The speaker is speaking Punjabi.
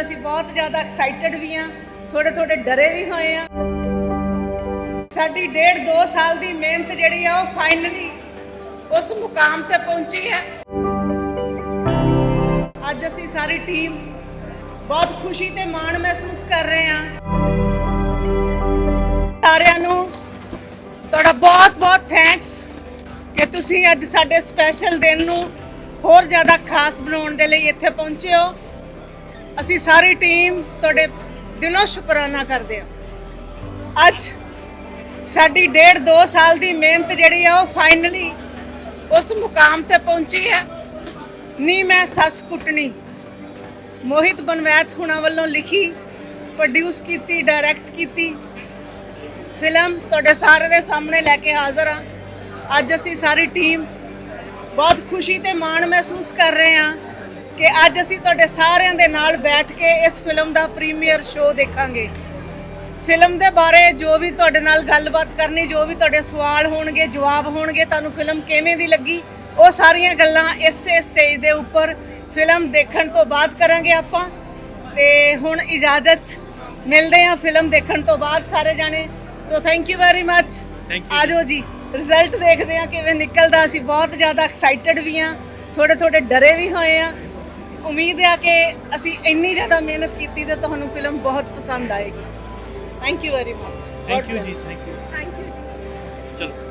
ਦਾ ਅਸੀਂ ਬਹੁਤ ਜ਼ਿਆਦਾ ਐਕਸਾਈਟਡ ਵੀ ਆ ਥੋੜੇ ਥੋੜੇ ਡਰੇ ਵੀ ਹੋਏ ਆ ਸਾਡੀ ਡੇਢ 2 ਸਾਲ ਦੀ ਮਿਹਨਤ ਜਿਹੜੀ ਆ, ਉਹ ਫਾਈਨਲੀ ਉਸ ਮੁਕਾਮ ਤੇ ਪਹੁੰਚੀ ਹੈ। ਅੱਜ ਅਸੀਂ ਸਾਰੀ ਟੀਮ ਬਹੁਤ ਖੁਸ਼ੀ ਤੇ ਮਾਣ ਮਹਿਸੂਸ ਕਰ ਰਹੇ ਹਾਂ। ਸਾਰਿਆਂ ਨੂੰ ਤੁਹਾਡਾ ਬਹੁਤ ਬਹੁਤ ਥੈਂਕਸ ਕਿ ਤੁਸੀਂ ਅੱਜ ਸਾਡੇ ਸਪੈਸ਼ਲ ਦਿਨ ਨੂੰ ਹੋਰ ਜ਼ਿਆਦਾ ਖਾਸ ਬਣਾਉਣ ਦੇ ਲਈ ਇੱਥੇ ਪਹੁੰਚੇ ਹੋ। ਅਸੀਂ ਸਾਰੀ ਟੀਮ ਤੁਹਾਡੇ ਦਿਲੋਂ ਸ਼ੁਕਰਾਨਾ ਕਰਦੇ ਹਾਂ। ਅੱਜ ਸਾਡੀ ਡੇਢ 2 ਸਾਲ ਦੀ ਮਿਹਨਤ ਜਿਹੜੀ ਆ ਉਹ ਫਾਈਨਲੀ ਉਸ ਮੁਕਾਮ ਤੇ ਪਹੁੰਚੀ ਹੈ। ਨੀ ਮੈਂ ਸੱਸ ਕੁੱਟਣੀ। ਮੋਹਿਤ ਬਨਵੈਤ ਹੁਣਾ ਵੱਲੋਂ ਲਿਖੀ ਪ੍ਰੋਡਿਊਸ ਕੀਤੀ ਡਾਇਰੈਕਟ ਕੀਤੀ। ਫਿਲਮ ਤੁਹਾਡੇ ਸਾਰੇ ਦੇ ਸਾਹਮਣੇ ਲੈ ਕੇ ਹਾਜ਼ਰ ਹਾਂ। ਅੱਜ ਅਸੀਂ ਸਾਰੀ ਟੀਮ ਬਹੁਤ ਖੁਸ਼ੀ ਤੇ ਮਾਣ ਮਹਿਸੂਸ ਕਰ ਰਹੇ ਹਾਂ। ਕਿ ਅੱਜ ਅਸੀਂ ਤੁਹਾਡੇ ਸਾਰਿਆਂ ਦੇ ਨਾਲ ਬੈਠ ਕੇ ਇਸ ਫਿਲਮ ਦਾ ਪ੍ਰੀਮੀਅਰ ਸ਼ੋਅ ਦੇਖਾਂਗੇ। ਫਿਲਮ ਦੇ ਬਾਰੇ ਜੋ ਵੀ ਤੁਹਾਡੇ ਨਾਲ ਗੱਲਬਾਤ ਕਰਨੀ ਜੋ ਵੀ ਤੁਹਾਡੇ ਸਵਾਲ ਹੋਣਗੇ ਜਵਾਬ ਹੋਣਗੇ ਤੁਹਾਨੂੰ ਫਿਲਮ ਕਿਵੇਂ ਦੀ ਲੱਗੀ ਉਹ ਸਾਰੀਆਂ ਗੱਲਾਂ ਇਸੇ ਸਟੇਜ ਦੇ ਉੱਪਰ ਫਿਲਮ ਦੇਖਣ ਤੋਂ ਬਾਅਦ ਕਰਾਂਗੇ ਆਪਾਂ। ਤੇ ਹੁਣ ਇਜਾਜ਼ਤ ਮਿਲਦੇ ਹਾਂ ਫਿਲਮ ਦੇਖਣ ਤੋਂ ਬਾਅਦ ਸਾਰੇ ਜਾਣੇ। So thank you very much. ਆਜੋ ਜੀ ਰਿਜ਼ਲਟ ਦੇਖਦੇ ਹਾਂ ਕਿਵੇਂ ਨਿਕਲਦਾ। ਅਸੀਂ ਬਹੁਤ ਜ਼ਿਆਦਾ ਐਕਸਾਈਟਡ ਵੀ ਹਾਂ ਥੋੜੇ ਥੋੜੇ ਡਰੇ ਵੀ ਹੋਏ ਆ ਉਮੀਦ ਹੈ ਕਿ ਅਸੀਂ ਇੰਨੀ ਜ਼ਿਆਦਾ ਮਿਹਨਤ ਕੀਤੀ ਤੇ ਤੁਹਾਨੂੰ ਫਿਲਮ ਬਹੁਤ ਪਸੰਦ ਆਏਗੀ। Thank you very much thank you ਜੀ ਥੈਂਕ ਯੂ ਥੈਂਕ ਯੂ ਜੀ। ਚਲੋ।